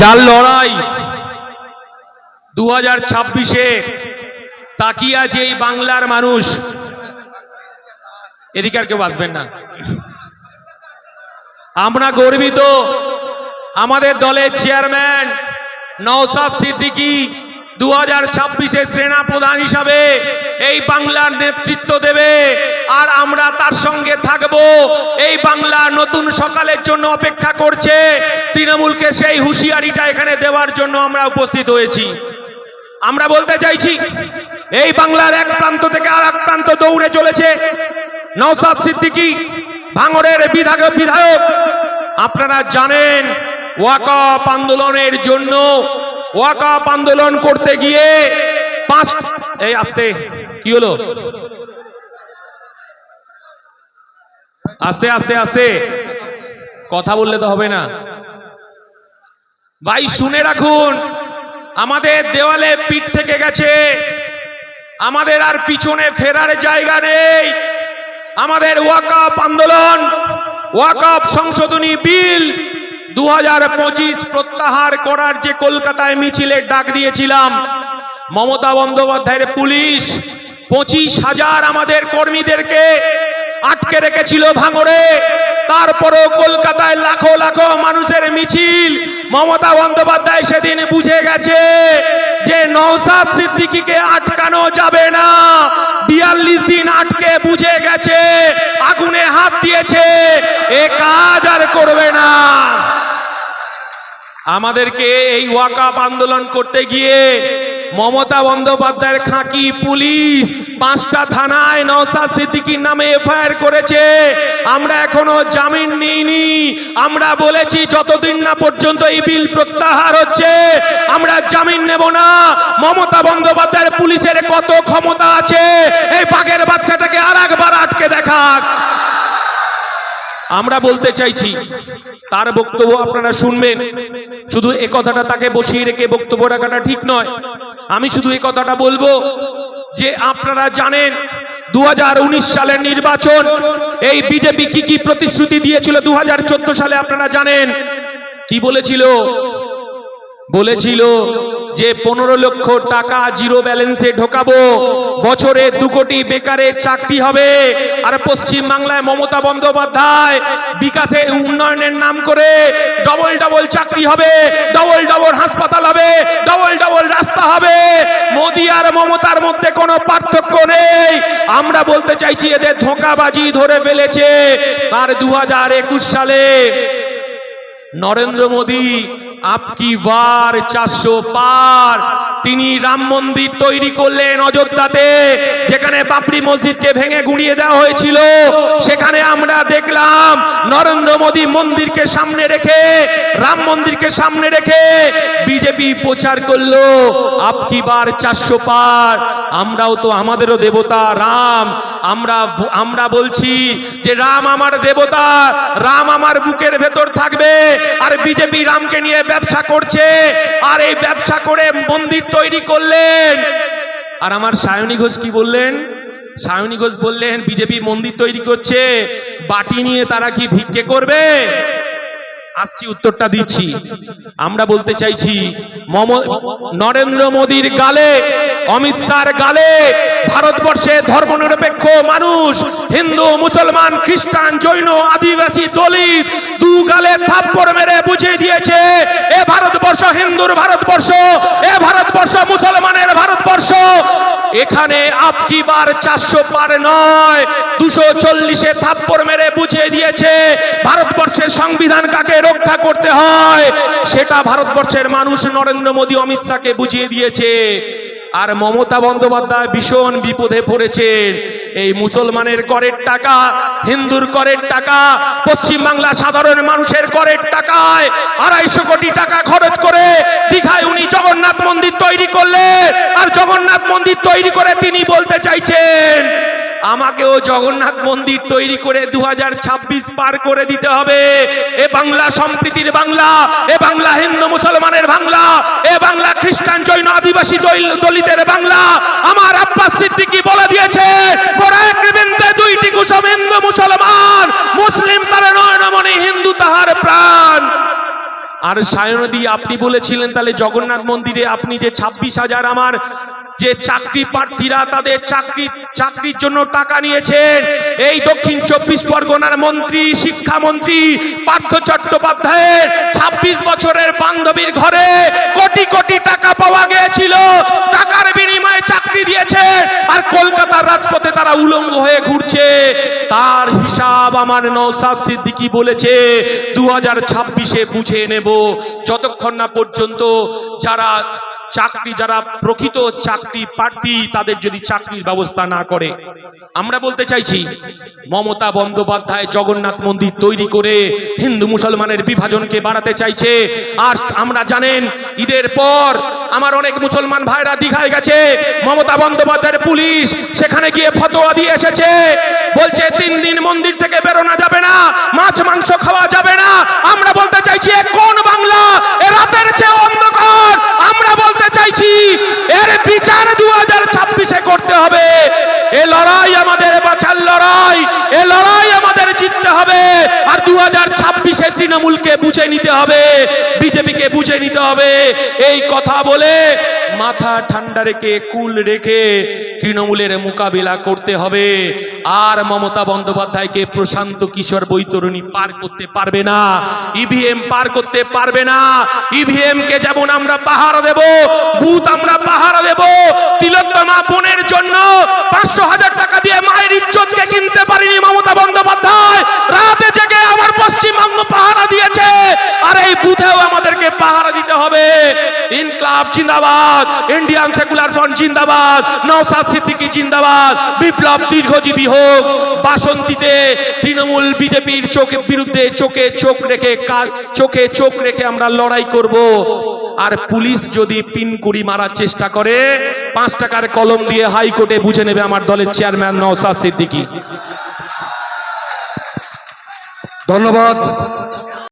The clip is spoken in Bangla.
যার লড়াই দু হাজার ছাব্বিশে তাকিয়ে আছে এই বাংলার মানুষ, এদিকে আর কেউ আসবেন না। আমরা গর্বিত, আমাদের দলের চেয়ারম্যান নওসাদ সিদ্দিকী দু হাজার ছাব্বিশে সেনা প্রধান হিসাবে এই বাংলার নেতৃত্ব দেবে। আর আমরা তার সঙ্গে থাকব। এই বাংলা নতুন সকালের জন্য অপেক্ষা করছে। তৃণমূলকে সেই হুঁশিয়ারিটা এখানে দেওয়ার জন্য আমরা উপস্থিত হয়েছি। আমরা বলতে চাইছি, এই বাংলার এক প্রান্ত থেকে আর এক প্রান্ত দৌড়ে চলেছে নওসাদ সিদ্দিকী, ভাঙড়ের বিধায়ক বিধায়ক। আপনারা জানেন ওয়াকআপ আন্দোলনের জন্য ওয়াকআপ আন্দোলন করতে গিয়ে পাঁচ এই আসতে, কি হলো? আস্তে আস্তে আস্তে। কথা বললে তো হবে না। ভাই, শুনে রাখুন, আমাদের দেওয়ালে পিঠ থেকে গেছে। আমাদের আর পিছনে ফেরার জায়গা নেই। আমাদের ওয়াকআপ আন্দোলন ওয়াকআপ সংশোধনী বিল দু হাজার পঁচিশ প্রত্যাহার করার যে কলকাতায় মিছিলের ডাক দিয়েছিলাম, মমতা বন্দ্যোপাধ্যায়ের পুলিশ পঁচিশ হাজার আমাদের কর্মীদেরকে আটকে রেখেছিল ভাঙরে তারপরেও কলকাতায় লাখো লাখো মানুষের মিছিল, মমতা বন্দ্যোপাধ্যায় সেদিন বুঝে গেছে যে নৌসাদ সিদ্দিকিকে আটকানো যাবে না। বিয়াল্লিশ দিন আটকে বুঝে গেছে, আগুনে হাত দিয়েছে, এ কাজ আর করবে না। আমাদেরকে এই ওয়াকাপ আন্দোলন করতে গিয়ে মমতা বন্দ্যোপাধ্যায়ের খাঁকি পুলিশ পাঁচটা থানায় নওসাদ সিদ্দিকীর নামে এফআইআর করেছে। আমরা এখনও জামিন নিইনি। আমরা বলেছি যতদিন না পর্যন্ত এই বিল প্রত্যাহার হচ্ছে, আমরা জামিন নেব না। মমতা বন্দ্যোপাধ্যায়ের পুলিশের কত ক্ষমতা আছে, এই বাঘের বাচ্চাটাকে আর একবার আটকে দেখাক। আমরা বলতে চাইছি, তার বক্তব্য আপনারা শুনবেন। শুধু এ কথাটা তাকে বসিয়ে রেখে বক্তব্য রাখাটা ঠিক নয়। আমি শুধু এ কথাটা বলব যে আপনারা জানেন দু হাজার উনিশ সালের নির্বাচন, এই বিজেপি কি কি প্রতিশ্রুতি দিয়েছিল দু হাজার চোদ্দ সালে আপনারা জানেন? কি বলেছিল? বলেছিল যে পনেরো লক্ষ টাকা জিরো ব্যালেন্সে ঢোকাবো, বছরে দু কোটি বেকারের চাকরি হবে। আর পশ্চিম বাংলায় মমতা বন্দ্যোপাধ্যায় বিকাশে উন্নয়নের নাম করে ডবল ডবল চাকরি হবে, ডবল ডবল হাসপাতাল হবে, ডবল ডবল রাস্তা হবে। মোদি আর মমতার মধ্যে কোনো পার্থক্য নেই। আমরা বলতে চাইছি, এদের ধোঁকাবাজি ধরে ফেলেছে। আর দু হাজার একুশ সালে নরেন্দ্র মোদী আপকি বার চারশো পার। তিনি রাম মন্দির তৈরি করলেন অযোধ্যাতে, যেখানে পাপড়ি মসজিদকে ভেঙে গুঁড়িয়ে দেওয়া হয়েছিল। সেখানে আমরা দেখলাম নরেন্দ্র মোদী মন্দিরকে সামনে রেখে, রাম মন্দিরকে সামনে রেখে বিজেপি প্রচার করল। আপকি বার চারশো পার? আমরাও তো আমাদেরও দেবতা, রাম। আমরা আমরা বলছি যে রাম আমার দেবতা, রাম আমার বুকের ভেতর থাকবে। আর বিজেপি রামকে নিয়ে ব্যবসা করছে। আর এই ব্যবসা করে মন্দির তৈরি করলেন। আর আমার সায়নী ঘোষ কি বললেন? সায়নী ঘোষ বললেন, বিজেপি মন্দির তৈরি করছে, বাটি নিয়ে তারা কি ভিক্ষে করবে? আসছি উত্তরটা দিচ্ছি। আমরা বলতে চাইছি নরেন্দ্র মোদীর গালে, অমিত শাহর গালে, ভারতবর্ষে ধর্মনিরপেক্ষ মানুষ, হিন্দু, মুসলমান, খ্রিস্টান, জৈন, আদিবাসী, দলিত, দু গালে থাপ্পড় মেরে বুঝিয়ে দিয়েছে, এ ভারতবর্ষ হিন্দুর ভারতবর্ষ, এ ভারতবর্ষ মুসলমানের ভারতবর্ষ। এখানে আপকি বার চারশো পার নয়, দুশো চল্লিশে থাপ্পড় মেরে বুঝিয়ে দিয়েছে, ভারতবর্ষের সংবিধান কাকে রক্ষা করতে হয়, সেটা ভারতবর্ষের মানুষ নরেন্দ্র মোদী, অমিত শাহকে বুঝিয়ে দিয়েছে। আর মমতা বন্দ্যোপাধ্যায় ভীষণ বিপদে পড়েছেন। এই মুসলমানের করের টাকা, হিন্দুর করের টাকা পশ্চিম বাংলা সাধারণ মানুষের করের টাকায় আড়াইশো কোটি টাকা খরচ করে জগন্নাথ মন্দির তৈরি করে তিনি বলতে চাইছেন, আমাকেও জগন্নাথ মন্দির তৈরি করে দুহাজার ছাব্বিশ পার করে দিতে হবে। এ বাংলা সম্প্রীতির বাংলা, এ বাংলা হিন্দু মুসলমানের বাংলা, এ বাংলা খ্রিস্টান জৈন আদিবাসী দলিতের বাংলা। আমার আব্বাস সিদ্দিকী বলে দিয়েছে দুইটি কুসুম হিন্দু মুসলমান, মুসলিম তার নয়নমণি হিন্দু তাহার প্রাণ। আর সায়নদী, আপনি বলেছিলেন তাহলে জগন্নাথ মন্দিরে আপনি যে ছাব্বিশ হাজার আমার যে চাকরি প্রার্থীরা তাদের চাকরি, চাকরির জন্য টাকা নিয়েছেন। এই দক্ষিণ চব্বিশ পরগনার মন্ত্রী, শিক্ষামন্ত্রী পার্থ চট্টোপাধ্যায়ের ছাব্বিশ বছরের বান্ধবীর ঘরে কোটি কোটি টাকা পাওয়া গিয়েছিল। টাকার বিনিময়ে চাকরি দিয়েছে আর কলকাতার রাজপথে তারা উলঙ্গ হয়ে ঘুরছে। তার হিসাব আমার নৌসাদ সিদ্দিকি বলেছে দু হাজার ছাব্বিশে বুঝে নেব। যতক্ষণ না পর্যন্ত যারা চাকরি যারা প্রকৃত চাকরি প্রার্থী, তাদের যদি চাকরির ব্যবস্থা না করে। আমরা বলতে চাইছি, মমতা বন্দ্যোপাধ্যায় জগন্নাথ মন্দির তৈরি করে হিন্দু মুসলমানের বিভাজনকে বাড়াতে চাইছে। আর আমরা জানেন, ঈদের পর আমার অনেক মুসলমান ভাইরা দীঘায় গেছে। মমতা বন্দ্যোপাধ্যায়ের পুলিশ সেখানে গিয়ে ফতোয়া দিয়ে এসেছে। বলছে, তিন দিন মন্দির থেকে বেরোনো যাবে না, মাছ, মাংস খাওয়া যাবে না। আমরা বলতে চাইছি এ কোন বাংলা এ রাতের চেয়ে অন্ধকার আমরা বলতে চাইছি এর বিচার দু হাজার ছাব্বিশে করতে হবে। এ লড়াই আমাদের বাঁচার লড়াই। এ লড়াই আমাদের জিততে হবে। আর দু হাজার ছাব্বিশে তৃণমূলকে বুঝে নিতে হবে। বিজেপিকে বুঝে নিতে হবে। এই কথা বলে মাথা ঠান্ডা রেখে, কুল রেখে তৃণমূলের মোকাবিলা করতে হবে। আর মমতা বন্দ্যোপাধ্যায়কে প্রশান্ত কিশোর বৈতরণী পার করতে পারবে না। ইভিএম পার করতে পারবে না। ইভিএম কে যেমন আমরা পাহারা দেব বুথ আমরা তিলোত্তমা বোনের জন্য পাঁচশো হাজার টাকা দিয়ে মায়ের ইজ্জতকে কিনতে পারিনি মমতা বন্দ্যোপাধ্যায়। রাতে জেগে আমার পশ্চিমবঙ্গ পাহারা দিয়েছে। আর এই বুথেও আমাদেরকে পাহারা দিতে হবে। ইনকলাব জিন্দাবাদ, ইন্ডিয়ান সেকুলার ফ্রন্ট জিন্দাবাদ নওসাদ সিদ্দিকী জিন্দাবাদ, বিপ্লব দীর্ঘজীবী হোক, বাসন্তীতে তৃণমূল বিজেপির চোখের বিরুদ্ধে চোখে চোখ রেখে চোখে চোখ রেখে আমরা লড়াই করব। আর পুলিশ যদি পিনকুড়ি মারার চেষ্টা করে, পাঁচ টাকার কলম দিয়ে হাইকোর্টে বুঝে নেবে আমার দলের চেয়ারম্যান নওসাদ সিদ্দিকী। ধন্যবাদ।